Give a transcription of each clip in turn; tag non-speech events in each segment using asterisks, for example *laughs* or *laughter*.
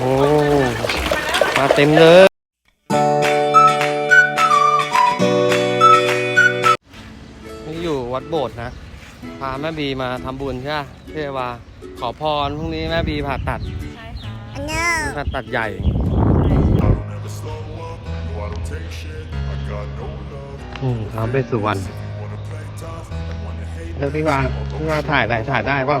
โอ้มาเต็มเลยนี่อยู่วัดโบสถ์นะ พาแม่บีมาทำบุญใช่ไหมเทวาขอพรพรุ่งนี้แม่บีผ่าตัดใช่ค่ะผ่าตัดใหญ่ อืมทำเป็นสุวรรณแล้วพี่ว่าพี่ว่าถ่ายได้ถ่ายได้เปล่า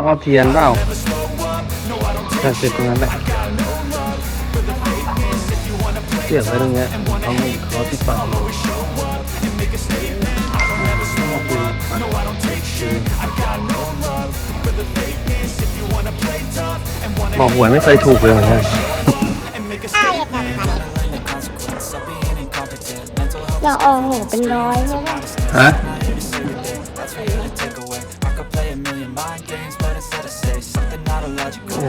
ต้องเอาเทียนเปล่าแต่เสร็จตรงนั้นแหละเสียบไว้ตรงเนี้ยเขาเขาที่ฝั่งบอกหวยไม่เคยถูกเลยเหมือนกัน The consequence of being incompetent. Mental health อยากออกหูเป็นร้อยใช่ไหมฮะ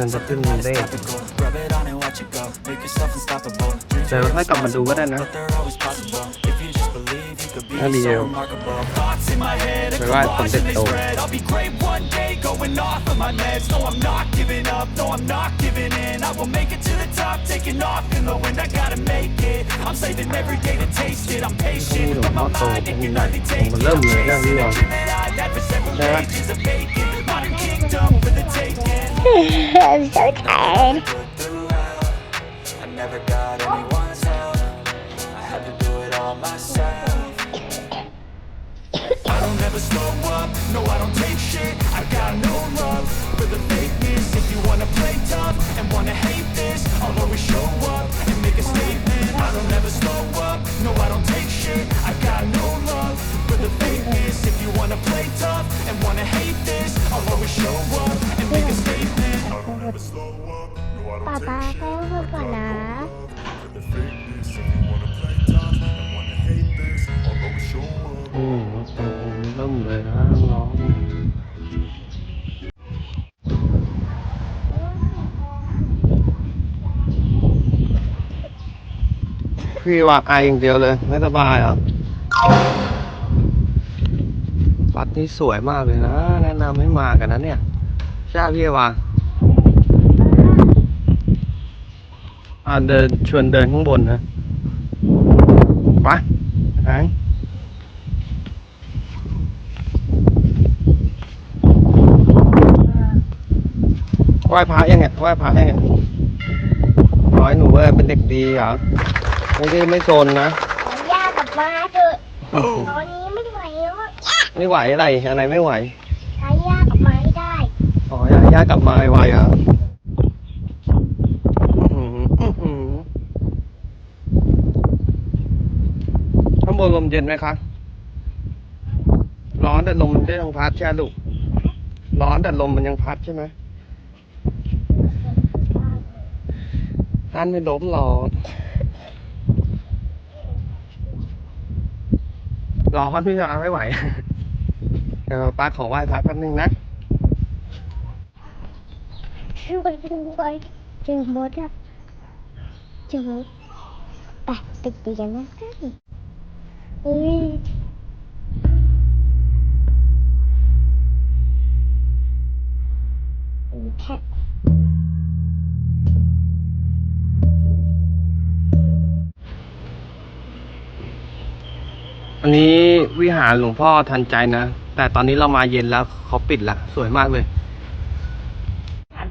มันจะขึ้นเลข Topical. Rub it on and watch it go. Make yourself unstoppable. Dreams แต่ถ้ากลับมาดูก็ได้นะ but they're always possible. If you just believe, you could be ถ้าดีเอ so ว remarkable. Thoughts in my head, ไปไหว้สมเด็จโต red. I'll be great one day, going off of my meds. No, I'm not giving up, no, I'm not giving in. I will make it to the top, taking off in the wind. I gotta make it. I'm saving every day to taste it. I'm patient, but my mind it can hardly take มัน it. เริ่มเลยนะพี่บอล That I've had for several Yeah. ages of bacon. *laughs* I'm so tired Put through hell, I never got anyone's help. I had to do it all myself. I don't ever slow up, no I don't take shit I got no love for the fakeness If you wanna play tough and wanna hate this I'll always show up and make a statement I don't ever slow up, no I don't take shit I got no love for the fakeness If you wanna play tough and wanna hate this I'll always show up ป๊าป๊า take แค่พูดก่อนนะ for the fakeness If you wanna play tough and wanna hate this I'll always show up อืมเริ่มเลยนะน้องพี่ว่าไออย่างเดียวเลย ไม่สบายอะวัดนี้สวยมากเลยนะ แนะนำให้มากันนะเนี่ย ใช่พี่ว่า อ่าเดินชวนเดินข้างบนนะไปไหนไหว้พระยังไงไหว้พระยังไงร้อยหนูเออเป็นเด็กดีเหรอไม่ได้ไม่โซนนะย่ากลับมาเถอะตอนนี้ไม่ไหวแล้วอะไม่ไหวอะไรอะไรไม่ไหวถ้าย่ากลับมาไม่ได้ อ๋อย่าย่ากลับมาไวๆเหรอะข้างบนลม เย็นไหมคะ ร้อนแต่ลมมันก็ยังพัดใช่ไหมลูก ร้อนแต่ลมมันยังพัดใช่ไหมท่านไม่ล้มหรอกร้อนพี่จะเอาไม่ไหวเดี๋ยวป้าขอไหว้พระแป๊บนึงนะช่วยด้วยเจอมดอะเจอมดไปไปตีกันนะ เฮ้ยแค่อันนี้วิหารหลวงพ่อทันใจนะ แต่ตอนนี้เรามาเย็นแล้วเขาปิดละ สวยมากเลย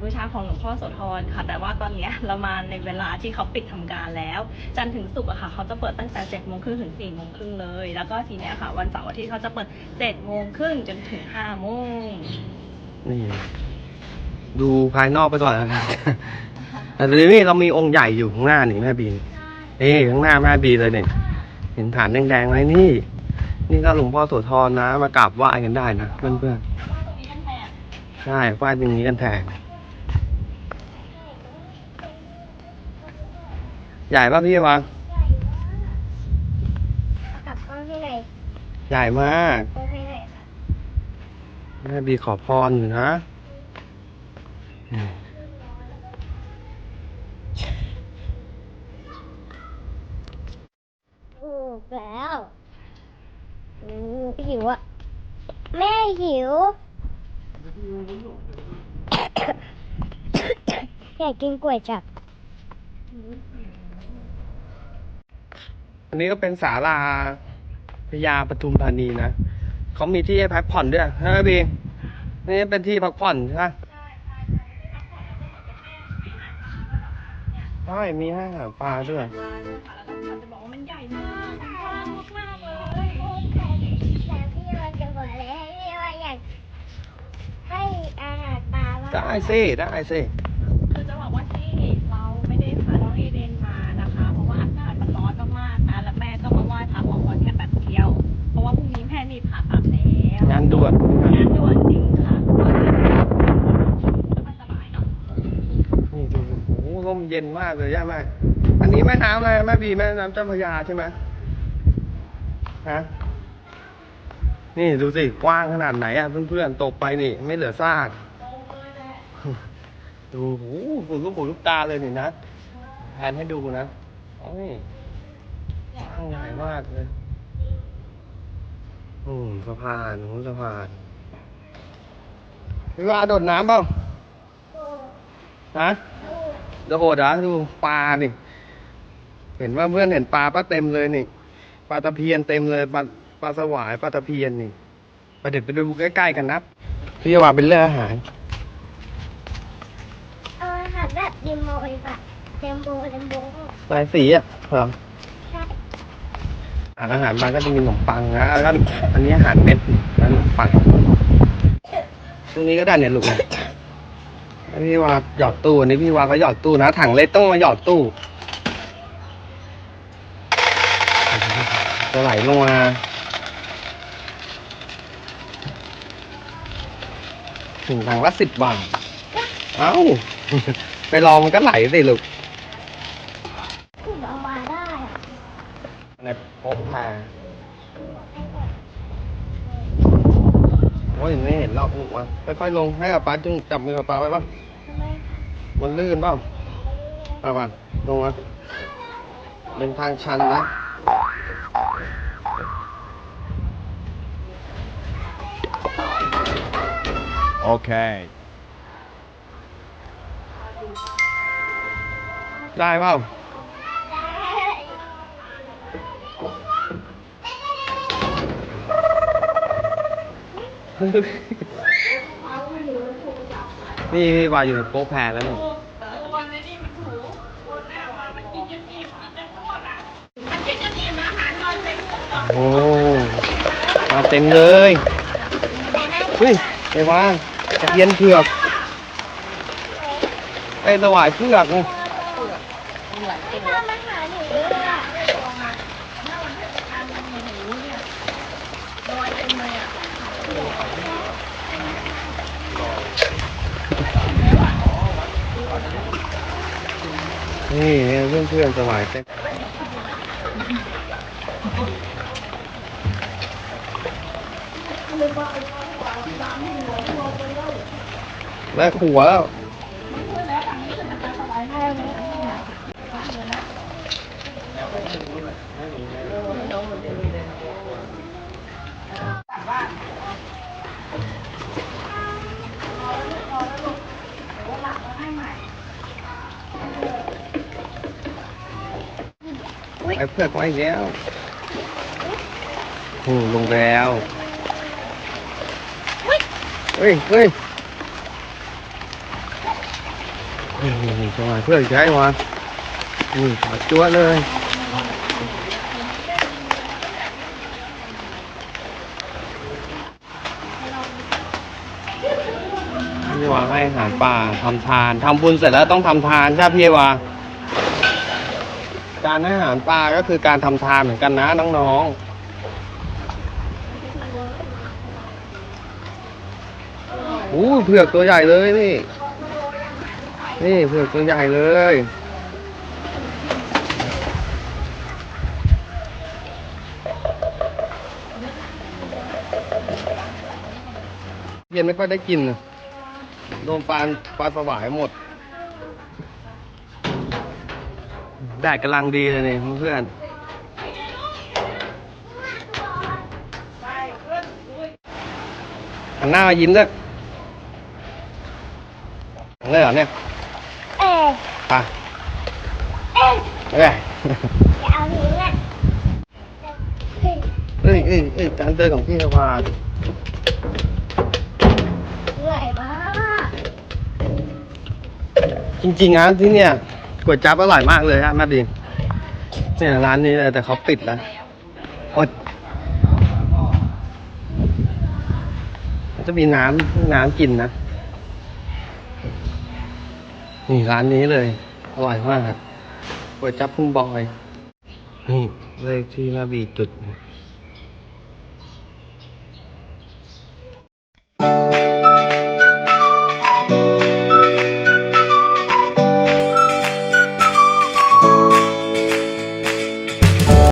บูชาของหลวงพ่อโสธรค่ะ แต่ว่าตอนเนี้ยเรามาในเวลาที่เขาปิดทำการแล้ว จันทร์ถึงศุกร์อะค่ะ เขาจะเปิดตั้งแต่เจ็ดโมงครึ่งถึงสี่โมงครึ่งเลย แล้วก็ทีเนี้ยค่ะ วันเสาร์อาทิตย์เขาจะเปิดเจ็ดโมงครึ่งจนถึงห้าโมงนี่ดูภายนอกไปก่อนแล้วกันแต่ทีนี้เรามีองค์ใหญ่อยู่ข้างหน้านี่แม่บีนี่ข้างหน้าแม่บีเลยเนี่ยเห็นฐานแดงๆไหมนี่ นี่ก็หลวงพ่อโสธรนะ มากราบไหว้กันได้นะเพื่อนๆใช่ไหว้ตรงนี้กันแทน ใหญ่ป่ะพี่วางกลับก้อนให้หน่อยใหญ่มาก ก้อนให้หน่อยค่ะแม่บีขอพรอยู่นะอืมถูกแล้วอืมหิวอะ แม่หิว อยากกินก๋วยจับ อันนี้ก็เป็นศาลาพญาปทุมธานีนะเขามีที่ให้พักผ่อนด้วยใช่ไหมบีนี่เป็นที่พักผ่อนใช่ไหมใช่มีให้อาหารปลาด้วยจะบอกว่ นมากเลยยาแม่อันนี้แม่น้ำอะไรแม่บีแม่น้ำเจ้าพระยาใช่ไหมฮะนี่ดูสิกว้างขนาดไหนอะเพื่อนๆตกไปนี่ ไม่เหลือซากดูโอ้โหลูกหูลูกตาเลยนี่นะแผนให้ดูนะโอ้ยกว้างใหญ่มากเลยอืมสะพานโน้สะพานพี่ว่าโดดน้ำเปล่าฮะ โดดเหรอดูปลานี่เห็นว่าเพื่อนเห็นปลาปลาเต็มเลยนี่ปลาตะเพียนเต็มเลยปลาปลาสวายปลาตะเพียนนี่ไปเดี๋ยวไปดูใกล้ๆกันนะพี่ว่าเป็นเรื่องอาหารเอาอาหารแบบเดโมเลยค่ะเดโมเดโมลายสีอะเหรอใช่อะอาหารมันก็จะมีขนมปังนะแล้วก็อันนี้อาหารเม็ดแล้วขนมปังตรงนี้ก็ได้เนี่ยลูก เนี่ยอันนี้ว่าหยอดตู้อันนี้พี่ว่าก็หยอดตู้นะ ถังเล็กต้องมาหยอดตู้จะไหลลงมาถึงถังละสิบบาท เอ้า ไปลองมันก็ไหลสิลูกคุณเอามาได้อะในพกพา โอ้ยไม่เห็นหรอกลูกวะค่อยๆลงให้กับป้าจึงจับมือกับป้าไว้ป่ะทำไมคะมันลื่นเปล่าเอาป่ะลงมาเป็นทางชันนะ Okay. ได้เปล่า นี่พี่วาอยู่ในโป๊ะแพรแล้วนี่โอ้มาเต็มเลยเฮ้ยไอ้วางตะเพียนเผือกไอ้สวายเผือกนี่ ถ้ามาหาหนูด้วยอะ นี่เพื่อนเพื่อนสบายเต็มแม่ขัวแล้ว อ้เพื่อกไว้อีกแล้วโอ้ลงไปแล้วเฮ้ยเฮ้ยเฮ้ยนี่นี่จังหวะเพื่อนใช้มานี่ขอจั่วเลยพี่วาให้อาหารป่าทำทานทำบุญเสร็จแล้วต้องทำทานใช่ไหมพี่วา การให้อาหารปลาก็คือการทำทานเหมือนกันนะน้องๆอู้เผือกตัวใหญ่เลยนี่ นี่เผือกตัวใหญ่เลย เย็นไม่ค่อยได้กินโดนปลาปลาสวายหมด แดดกำลังดีเลยเนี่ยเพื่อนหันหน้ามายิ้มด้วยเลยเหรอเนี่ยเอ๊ะไปเอ๊ะเอ้ยจะเอาหนูอะเฮ้ยเอ้ยเอ้ยเอ้ยการเดินของพี่วาเหนื่อยมากจริงๆนะที่เนี่ย ก๋วยจั๊บอร่อยมากเลยฮะแม่บีมเนี่ยร้านนี้เลยแต่เขาปิดแล้วอดจะมีน้ำน้ำกินนะ นี่ร้านนี้เลย อร่อยมากก๋วยจั๊บพุ่งบอย นี่เลขที่แม่บีจุด